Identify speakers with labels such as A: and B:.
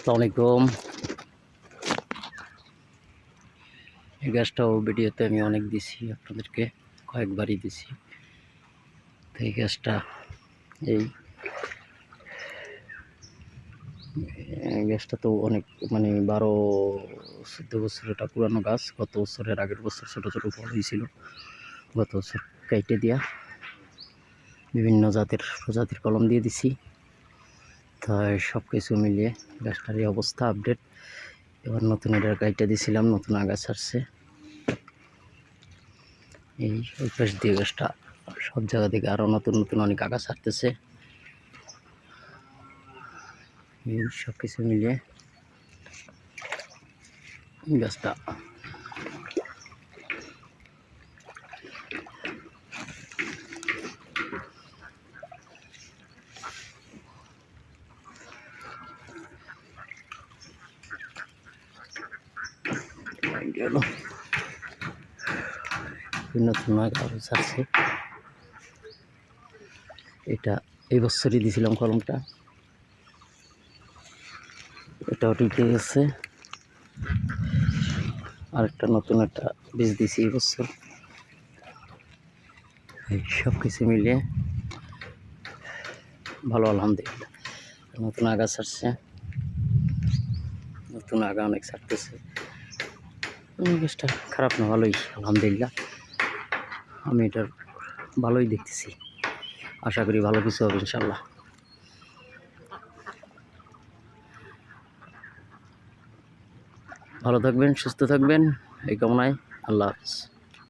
A: আসসালামু আলাইকুম। এই গাছটাও ভিডিওতে আমি অনেক দিছি, আপনাদেরকে কয়েকবারই দিছি। তো এই গাছটা এই গাছটা তো অনেক মানে বারো, চোদ্দ বছর এটা পুরানো গাছ, গত বছরের আগের বছর ছোটো ছোটো ফল হয়েছিল। গত বছর কেটে দিয়া বিভিন্ন জাতের প্রজাতির কলম দিয়ে দিছি। তো সব কিছু মিলিয়ে গাছটার এই অবস্থা আপডেট এবার নতুন এটার গাইটা দিয়েছিলাম নতুন আগা ছাড়ছে এই ওই পাশ দিয়ে গাছটা, সব জায়গা থেকে আরও নতুন নতুন অনেক আগা ছাড়তেছে এই সব কিছু মিলিয়ে গাছটা নতুন আরও ছাড়ছে। এটা এই দিয়েছিলাম কলমটা। এটাও টিকে গেছে। আরেকটা নতুন একটা বীজ বছর। এই সব কিছু মিলিয়ে ভালো, আলহামদুলিল্লাহ। নতুন আগা ছাড়ছে। নতুন আগা অনেক ছাড়তেছে। গাছটা খারাপ না, ভালোই, আলহামদুলিল্লাহ। আমি এটার ভালোই দেখতেছি। আশা করি ভালো কিছু হবে ইনশাল্লাহ ভালো থাকবেন, সুস্থ থাকবেন, এই কামনায় আল্লাহ হাফিজ।